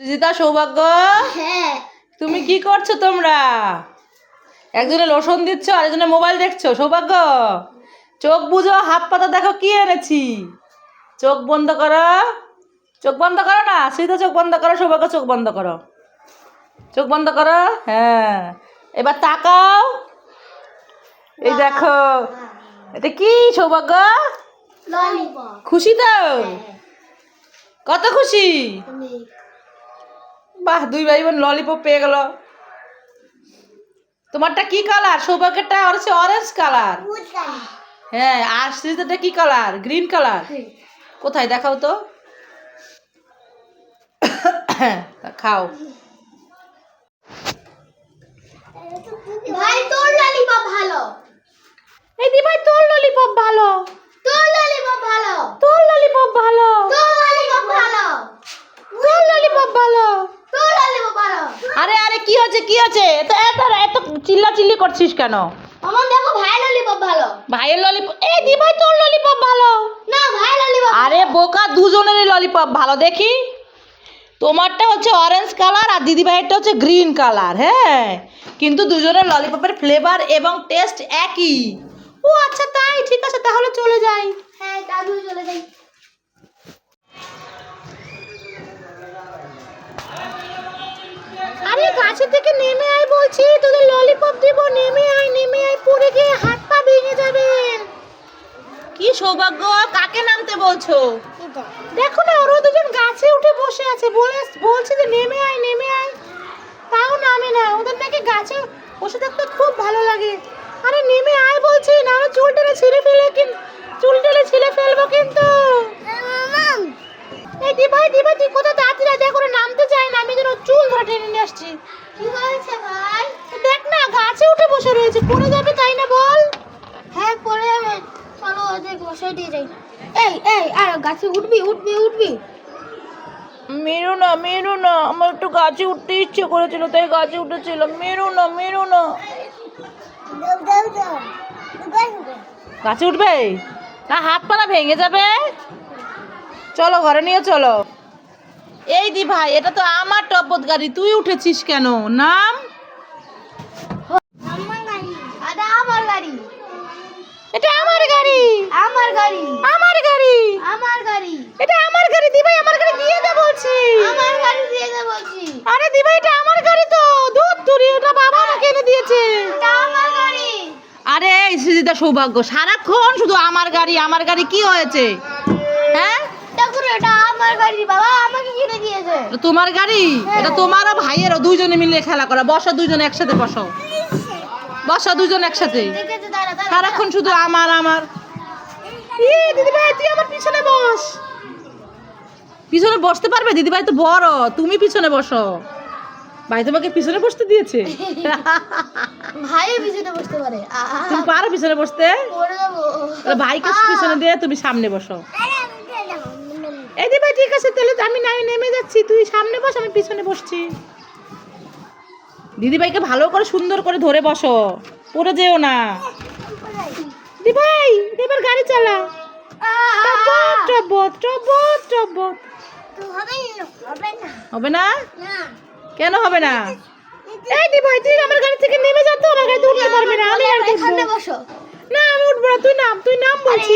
সুজিতা সৌভাগ্য? হ্যাঁ। তুমি কি করছ তোমরা? একজনে লোশন দিচ্ছ আরেকজনে মোবাইল দেখছ সৌভাগ্য? চোখ বুঝো হাত পাতা দেখো কি এনেছি? চোখ বন্ধ করো। চোখ বন্ধ করো না? সুজিতা চোখ বন্ধ করো সৌভাগ্য চোখ বন্ধ করো। চোখ বন্ধ করো? হ্যাঁ। এবার তাকাও। এই দেখো। এটা কি সৌভাগ্য? খুশি তো? কত খুশি? বাহ দুই ভাই বোন ললিপপ পেয়ে গেল। তোমারটা কি কালার সৌভাগ্যেরটা হচ্ছে অরেঞ্জ কালার হ্যাঁ আর সৃজিতাটা কি কালার গ্রিন কালার কোথায়? দেখাও তো। খাও। ভাই তোর ললিপপ ভালো। এই দি ভাই তোর ললিপপ ভালো তোর ললিপপ ভালো তোর ললিপপ ভালো তোর ললিপপ ভালো তোর ললিপপ ভালো তোর ললিপপ ভালো আরে আরে কি হচ্ছে কি হচ্ছে এত এত এত চিল্লা করছিস কেন? আমার দেখো ভাই ললিপপ ভালো। ভাইয়ের ললিপপ এই দি ভাই তোর ললিপপ ভালো। না ভাই ললিপপ আরে বোকা দুজনেরই ললিপপ ভালো। দেখি। তোমারটা হচ্ছে অরেঞ্জ কালার আর দিদি ভাইয়েরটা হচ্ছে গ্রিন কালার হ্যাঁ? কিন্তু দুজনের ললিপপের ফ্লেভার এবং টেস্ট একই। ও আচ্ছা তাই ঠিক আছে তাহলে চলে যাই। হ্যাঁ তাহলে চলে যাই। আরে গাছে থেকে নেমে আয় বলছি তোদের ললিপপ দিব। নেমে আয় নেমে আয় পড়ে গিয়ে হাত পা ভেঙে যাবে। কি সৌভাগ্য কাকে নামতে বলছো? দেখো না ওরা দুজন গাছে উঠে বসে আছে। বলে বলছে যে নেমে আয় নেমে আয়। তাও নামে না। ওদের নাকি গাছে বসে থাকতে খুব ভালো লাগে। আরে নেমে আয় বলছি না চুল টেনে ছিঁড়ে ফেলে কিন চুল টেনে ছিঁড়ে ফেলব কিন্তু। এই দিভাই দিভাই তুই কোথায় তাড়াতাড়ি দেখো নামতে চায় না। আমি যেন চুল ধরে টেনে নিয়ে আসছি। কি হয়েছে ভাই? দেখ না গাছে উঠে বসে রয়েছে। পড়ে যাবে তাই না বল? হ্যাঁ পরে যাবে। চলো ওদের বসে দিয়ে যাই। এই এই আর গাছে উঠবি উঠবি উঠবি। মেরো না মেরো না। আমার একটু গাছে উঠতে ইচ্ছে করেছিল তাই গাছে উঠেছিলাম। মেরো না মেরো না। গাছে উঠবে? না হাত পা না ভেঙে যাবে? চলো ঘরে নিয়ে চলো। এই দি ভাই এটা তো আমার টপত গাড়ি তুই উঠেছিস কেন? নাম? আমার গাড়ি। এটা আমার গাড়ি। আমার গাড়ি। আমার গাড়ি। আমার গাড়ি। এটা আমার গাড়ি দি ভাই আমার গাড়ি দিয়ে দে বলছি। আমার গাড়ি দিয়ে দে বলছি। আরে দি ভাই এটা আমার গাড়ি তো। দুধ তুরি ওটা বাবা আমাকে এনে দিয়েছে। এটা আমার গাড়ি। আরে এই সুজিতা সৌভাগ্য সারাক্ষণ শুধু আমার গাড়ি আমার গাড়ি কি হয়েছে? হ্যাঁ? এটা আমার গাড়ি বাবা আমাকে কিনে দিয়েছে। এটা তোমার গাড়ি? এটা তোমারও ভাইয়েরও দুইজনে মিলে খেলা করা। বসো দুইজনে একসাথে বসো। বসো দুজন একসাথে। সারাক্ষণ শুধু আমার আমার। ই তুই আমার পিছনে বস। পিছনে বসতে পারবে? দিদি ভাই তো বড়। তুমি পিছনে বসো। ভাই তোমাকে পিছনে বসতে দিয়েছে? ভাই পিছনে বসতে পারে। তুমি পারো পিছনে বসতে? ভাইকে পিছনে দিয়ে তুমি সামনে বসো। এই দি ভাই ঠিক আছে তাহলে আমি নাই নেমে যাচ্ছি। তুই সামনে বস আমি পিছনে বসছি। দিদি ভাইকে ভালো করে সুন্দর করে ধরে বসো। পড়ে যেও না। দিদি ভাই এবার গাড়ি চালা। টবত টবত টবত টবত হবে না, কেন হবে না? এই দি ভাই তুই আমার গাড়ি থেকে নেমে যা তো আমার গাড়িতে উঠতে পারবি না। আমি আর। বসো। না আমি উঠবো না তুই নাম তুই নাম বলছি।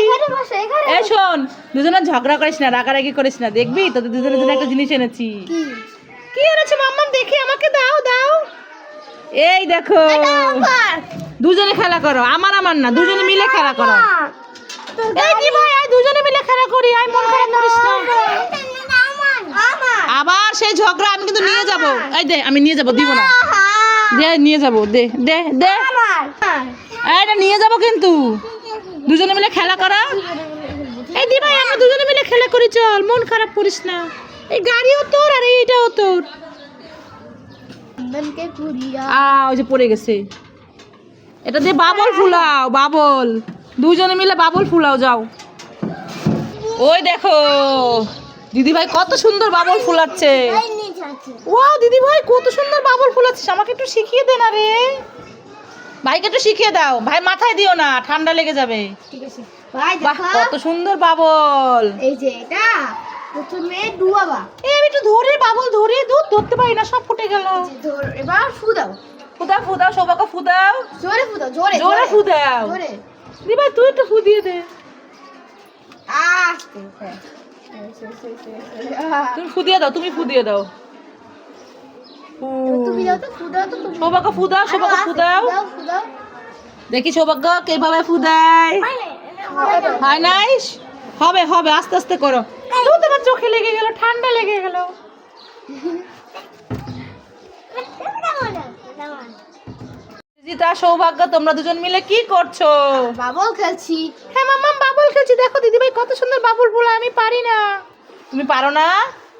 এই শোন দুজনে ঝগড়া করিস না রাগারাগি করিস না দেখবি? তোদের দুজনের জন্য একটা জিনিস এনেছি। কি? এনেছো মাম্মাম দেখি আমাকে দাও দাও। এই দেখো। দুজনে খেলা করো আমার আমার না দুজনে মিলে খেলা করো। এই কি ভাই আয় দুজনে মিলে খেলা করি আয় মন খারাপ করিস না। আবার সেই ঝগড়া আমি কিন্তু নিয়ে যাব। এই দে আমি নিয়ে যাব দিব না। দে নিয়ে যাব দে দে দে। এটা নিয়ে যাব কিন্তু। দুজনে মিলে খেলা করা। এই দি ভাই আমরা দুজনে মিলে খেলা করি চল। মন খারাপ করিস না। এই গাড়িও তোর আর এইটাও তোর। আ ওই যে পড়ে গেছে। এটা দিয়ে বাবল ফুলাও বাবল। দুজনে মিলে বাবল ফুলাও যাও। ওই দেখো দিদি ভাই কত সুন্দর বাবল ফুলাচ্ছে। নিচে দিদি ভাই কত সুন্দর বাবল ফুলাচ্ছিস আমাকে একটু শিখিয়ে দে না রে। ভাইকে একটু শিখিয়ে দাও। ভাই মাথায় দিও না ঠান্ডা লেগে যাবে। ঠিক আছে। ভাই কত সুন্দর বাবল। এই যে এটা প্রথমে ডুবাবা এই আমি একটু ধরে বাবল ধরে দু ধরতে পারি না সব ফুটে গেল। ধর এবার ফু দাও। ফুদাও ফুদাও সৌভাগ্য ফুদাও। জোরে ফু দাও জোরে জোরে ফুদাও। জোরে। ভাই তুই একটু ফু দিয়ে দে। আস্তে। হ্যাঁ। তুমি ফু দিয়ে দাও তুমি ফু দিয়ে দাও ফু। তুমি দাও তো ফু দাও তো তুমি সৌভাগ্য ফুদাও সৌভাগ্য ফুদাও ফু দাও দেখি সৌভাগ্য কীভাবে ফুদায় হয় নাই হবে হবে আস্তে আস্তে করো। তো তোমার চোখে লেগে গেল ঠান্ডা লেগে গেল। জিতা সৌভাগ্য তোমরা দুজন মিলে কি করছ? বাবল খেলছি। হ্যাঁ মাম্মা বাবল খেলছি। দেখো দিদিভাই কত সুন্দর বাবুল ফুল আমি পারি না। তুমি পারো না?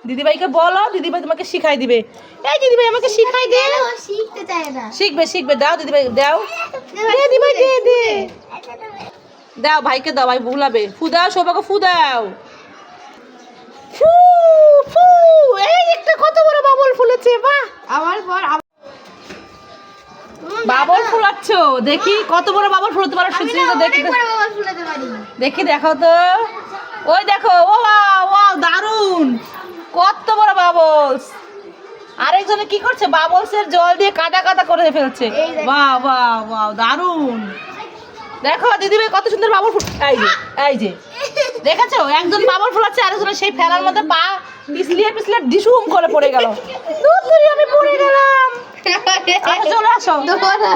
দিদিভাইকে বলো দিদিভাই তোমাকে শিখাই দিবে। এই দিদিভাই আমাকে শিখাই দে। শিখতে চায় না। শিখবে শিখবে দাও দিদিভাই দাও। দিদিভাই দে দে। দাও ভাইকে দাও ভাই ভুলাবে। ফু দাও সৌভাগ্য ফু দাও। ফু ফু এই একটা কত বড় বাবল ফুলেছে বাহ। আমার পর বাবল ফুলাচ্ছ দেখি কত বড় বাবল ফুলাতে পারো সুচিতা দেখি। দেখি দেখো তো। ওই দেখো ও ওয়াও দারুণ কত বড় বাবলস। আরেকজনে কি করছে? বাবলস এর জল দিয়ে কাদা কাদা করে ফেলছে। বাহ বাহ বাহ দারুণ দেখো দিদিভাই কত সুন্দর বাবল ফুল এই যে এই যে। দেখেছ? একজন বাবল ফুলাচ্ছে আরেকজনের সেই ফেলার মধ্যে পা পিছলিয়ে পিছলিয়ে ডিসুম করে পড়ে গেল। দুধ আমি পড়ে গেলাম। আচ্ছা চলে আসো।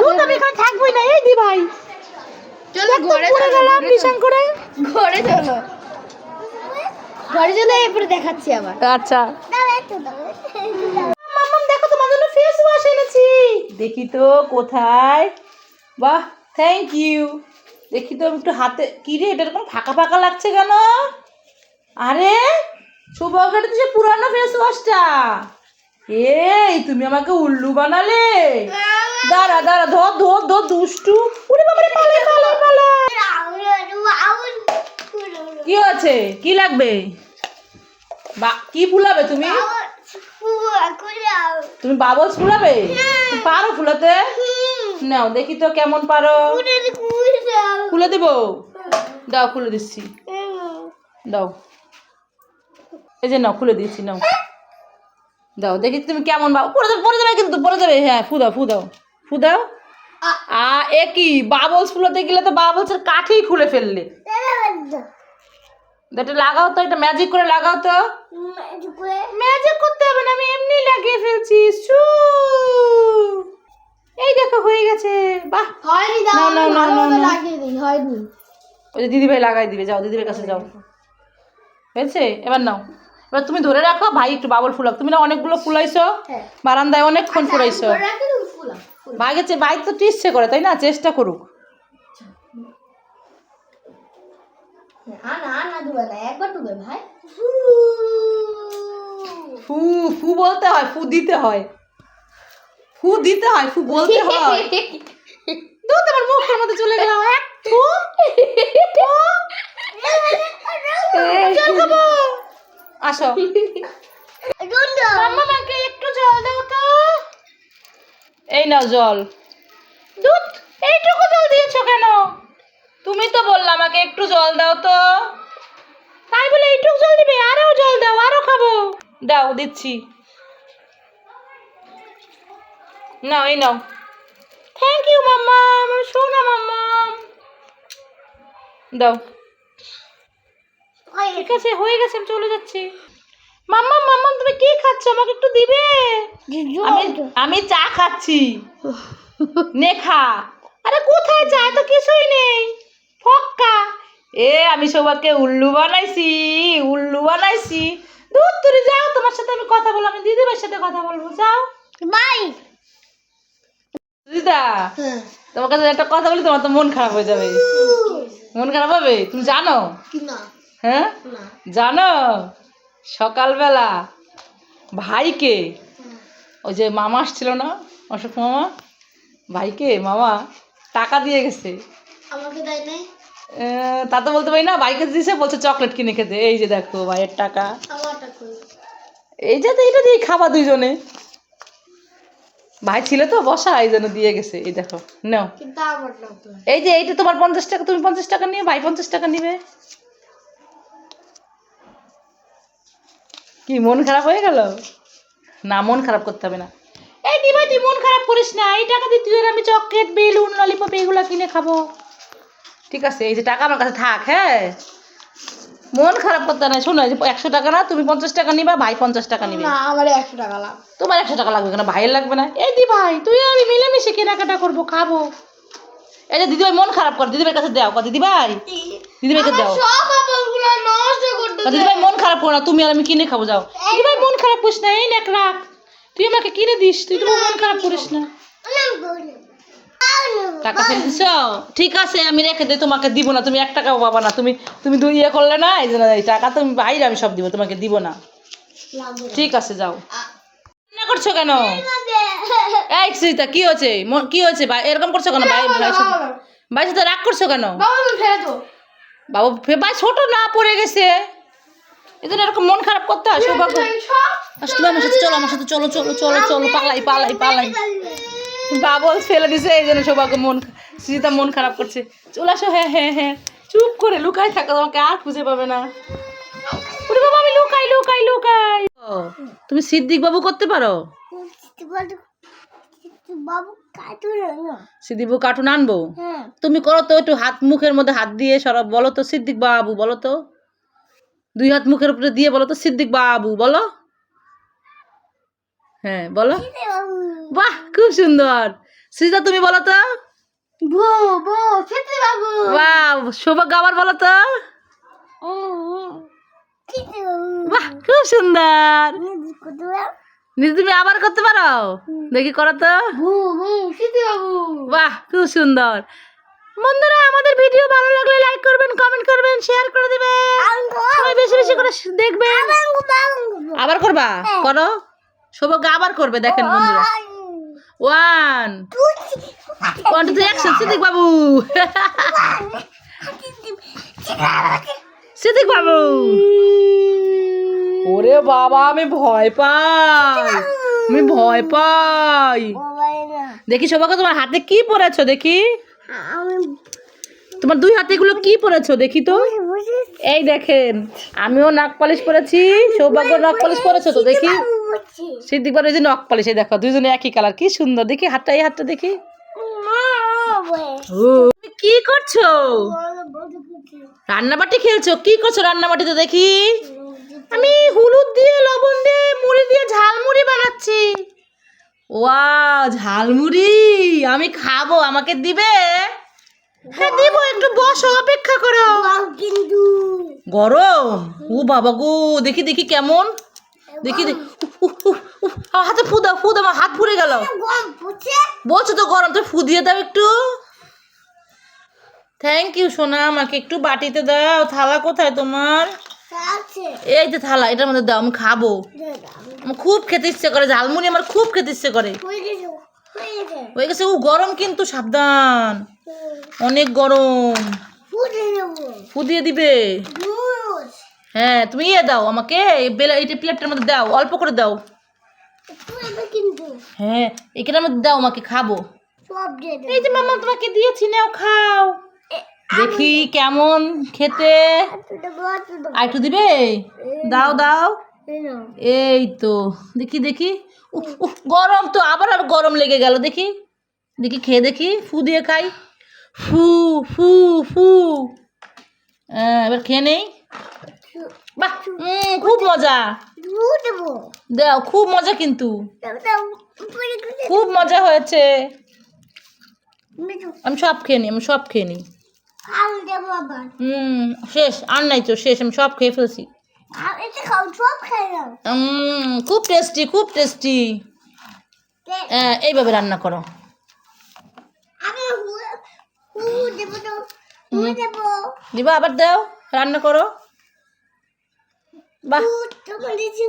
দুধ আমি এখানে থাকবোই না। এই দি ভাই চলো ঘরে চলো, গেলাম করে চলো। ঘরে চলো। ঘরে চলো এরপরে দেখাচ্ছি আবার। আচ্ছা। মাম্মাম দেখো তোমার জন্য ফেস ওয়াশ এনেছি। দেখি তো কোথায়। বাহ থ্যাংক ইউ দেখি তো একটু হাতে কি রে এটা এরকম ফাঁকা ফাঁকা লাগছে কেন? আরে সৌভাগ্য তো সে পুরানো ফেস ওয়াশটা এই তুমি আমাকে উল্লু বানালে। দাঁড়া দাঁড়া ধর ধর ধর দুষ্টু। উড়ে বাবারে কি আছে কি লাগবে? বা কি ফুলাবে তুমি? তুমি বাবলস ফুলাবে? পারো ফুলাতে? নাও দেখি তো কেমন পারো। খুলে দেবো? দাও খুলে দিচ্ছি। দাও। এই যে নাও খুলে দিচ্ছি নাও। দাও দেখি তুমি কেমন বাবু পড়ে যাবে পড়ে যাবে কিন্তু পড়ে যাবে হ্যাঁ ফু দাও ফু দাও। ফু দাও। আ এ কি? বাবলস ফুলাতে গেলে তো বাবলসের কাঠেই খুলে ফেললে। এটা লাগাও তো এটা ম্যাজিক করে লাগাও তো। ম্যাজিক করতে হবে না আমি এমনি লাগিয়ে ফেলছি সু। এই দেখো হয়ে গেছে। বাহ। হয়নি না, দাও না, না, না, না। লাগিয়ে দিই হয়নি। ওই যে দিদিভাই লাগাই দিবে যাও দিদিভাইয়ের কাছে যাও। হয়েছে? এবার নাও। এবার তুমি ধরে রাখো ভাই একটু বাবল ফুলাক। তুমি না অনেকগুলো ফুলাইছো হ্যাঁ। বারান্দায় অনেকক্ষণ ফুলাইছো ফুলাও, ফুলাও। ভাই গেছে ভাই তো ইচ্ছে করে তাই না? চেষ্টা করুক। হ্যাঁ, না না ডুবে না একবার ডুবে ভাই। ফু। ফু বলতে হয় ফু দিতে হয়। ফু দিতে হয় ফু বলতে হয়। দূর তোমার মুখের মধ্যে চলে এক ফু খাব। আসো। একটু জল দাও তো। এই নাও জল। দুধ এইটুকু জল দিয়েছ কেন? তো আমাকে একটু জল দাও তো। তাই বলে এইটুকু জল দিবে আরও জল দাও আরও খাব। দাও দিচ্ছি। নাও এই নাও। থ্যাংক ইউ মাম্মা শোনা মাম্মা। দাও। ঠিক আছে হয়ে গেছে আমি চলে যাচ্ছি। মাম্মা মাম্মা তুমি কি খাচ্ছ? আমাকে একটু দিবে? আমি আমি চা খাচ্ছি। নে খা। আরে কোথায় চা তো কিছুই নেই। ফক্কা এ আমি সবাইকে উল্লু বানাইছি উল্লু বানাইছি। দূর তুই যাও তোমার সাথে আমি কথা বলব আমি দিদিভাইয়ের সাথে কথা বলব যাও। বাই দিদা হ্যাঁ। তোমার কাছে একটা কথা বলি তোমার তো মন খারাপ হয়ে যাবে। মন খারাপ হবে? তুমি জানো? কি না। হ্যাঁ? জানো? সকালবেলা ভাইকে ওই যে মামা আসছিল না অশোক মামা? ভাইকে মামা টাকা দিয়ে গেছে। আমাকে দেয় নাই? তা তো বলতে পারি না ভাইকে দিছে বলছে চকলেট কিনে খেতে। এই যে দেখো ভাইয়ের টাকা। এই যে এটা দিয়ে খাবা দুইজনে। ভাই ছিল তো বসা এই জন্য দিয়ে গেছে। এই দেখো নাও। এই যে এইটা তোমার পঞ্চাশ টাকা তুমি পঞ্চাশ টাকা নিয়ে ভাই পঞ্চাশ টাকা নিবে। কি মন খারাপ হয়ে গেল? না মন খারাপ করতে হবে না। এই দি ভাই তুই মন খারাপ করিস না। এই টাকা দিয়ে তুই আর আমি চকলেট বেলুন ললিপপ এগুলো কিনে খাব। ঠিক আছে এই যে টাকা আমার কাছে থাক হ্যাঁ মন খারাপ করতে না শোনো একশো টাকা না তুমি পঞ্চাশ টাকা নিবা ভাই পঞ্চাশ টাকা নিবে না আমার একশো টাকা লাভ তোমার একশো টাকা লাগবে কেন ভাইয়ের লাগবে না এই দি ভাই তুই আর আমি মিলেমিশে কেনাকাটা করব খাব এই যে দিদিভাই মন খারাপ করে দিদিভাইয়ের কাছে দেও দিদি ভাই দিদিভাইকে দেও দিদিভাই মন খারাপ করো না তুমি আর আমি কিনে খাব যাও দিদিভাই মন খারাপ করিস না এই নেক রাখ তুই আমাকে কিনে দিস তুই তো মন খারাপ করিস না টাকা ফেলে দিছ? ঠিক আছে আমি রেখে দিই তোমাকে দিব না। তুমি এক টাকাও পাবা না। তুমি তুমি দুই ইয়ে করলে না এই জন্য টাকা তুমি বাইরে আমি সব দিব তোমাকে দিব না। ঠিক আছে যাও। না করছ কেন? এই সুজিতা কি হয়েছে? কি হয়েছে? ভাই এরকম করছ কেন? ভাই ভাই ভাই সাথে রাগ করছ কেন? বাবা ভাই ছোট না পড়ে গেছে। এই জন্য এরকম মন খারাপ করতে হয় সৌভাগ্য। আচ্ছা আমার সাথে চলো আমার সাথে চলো চলো চলো চলো পালাই পালাই পালাই। বাবল ফেলে দিছে এই জন্য সৌভাগ্য মন সুজিতা মন খারাপ করছে। চলে আসো হ্যাঁ হ্যাঁ হ্যাঁ। চুপ করে লুকাই থাকো তোমাকে আর খুঁজে পাবে না। ওরে বাবা আমি লুকাই লুকাই লুকাই। তুমি সিদ্দিক বাবু করতে পারো? বাবু সিদ্দিক বাবু কার্টুন আনব? হ্যাঁ। তুমি করো তো একটু হাত মুখের মধ্যে হাত দিয়ে সরব বলো তো সিদ্দিক বাবু বলো তো। দুই হাত মুখের উপরে দিয়ে বলো তো সিদ্দিক বাবু বলো। হ্যাঁ বলো। বাহ খুব সুন্দর। সৃজা তুমি বলো তো। বো বো খেতে বাবু। বাহ সৌভাগ্য আবার বলো তো। বাহ খুব সুন্দর। নিজে তুমি আবার করতে পারো? দেখি করো তো। বাহ খুব সুন্দর। বন্ধুরা আমাদের ভিডিও ভালো লাগলে লাইক করবেন কমেন্ট করবেন শেয়ার করে দিবেন। সবাই বেশি বেশি করে দেখবেন। আবার করবা? করো। সৌভাগ্য আবার করবে, দেখেন বন্ধুরা। One one two three action Siddique Babu. Siddique Babu. ওরে বাবা, আমি ভয় পাই। আমি ভয় পাই। দেখি সৌভাগ্য তোমার হাতে কি পরেছো, দেখি। তোমার দুই হাতে এগুলো কি পরেছো, দেখি তো। এই দেখেন, আমিও নাক পালিশ পরেছি সৌভাগ্য নাক পালিশ পরেছো তো, দেখি। এই যে নখ পালিশ দেখো দুজনে একই কালার কি সুন্দর দেখি হাতটা এই হাতটা দেখি। কি করছ? রান্নাবাটি খেলছো? কি করছ রান্নাবাটিতে দেখি? আমি হলুদ দিয়ে লবণ দিয়ে মুড়ি দিয়ে ঝালমুড়ি বানাচ্ছি। ওয়া ঝালমুড়ি আমি খাব আমাকে দিবে? হ্যাঁ দিব একটু বসো অপেক্ষা করো। গরম? ও বাবা গো দেখি দেখি কেমন। দেখি আমার হাতে ফু দাও ফু দাও আমার হাত পুড়ে গেল। বলছো তো গরম তো ফু দিয়ে দাও একটু। থ্যাংক ইউ সোনা আমাকে একটু বাটিতে দাও। থালা কোথায় তোমার? এই যে থালা এটার মধ্যে দাও আমি খাব। আমার খুব খেতে ইচ্ছে করে ঝালমুড়ি আমার খুব খেতে ইচ্ছে করে। হয়ে গেছে ও গরম কিন্তু সাবধান। অনেক গরম। ফুটে নেব ফু দিয়ে দিবে। হ্যাঁ তুমি ইয়ে দাও আমাকে এইটা প্লেটটার মধ্যে দাও অল্প করে দাও। হ্যাঁ এখানের মধ্যে দাও আমাকে খাব। এই যে মামা তোমাকে দিয়েছি নাও খাও। দেখি কেমন খেতে। আর একটু দিবে? দাও দাও। এই তো দেখি দেখি। গরম তো আবার আর গরম লেগে গেল দেখি। দেখি খেয়ে দেখি ফু দিয়ে খাই। ফু ফু ফু। এবার খেয়ে নেই। বাহ খুব মজা। দাও খুব মজা কিন্তু। খুব মজা হয়েছে। আমি সব খেয়ে নিই আমি সব খেয়ে নিই হুম শেষ আর নাই তো শেষ আমি সব খেয়ে ফেলছি। খুব টেস্টি খুব টেস্টি এইভাবে রান্না করো। দিবা আবার দাও রান্না করো। বাহ হু তোমার দিছি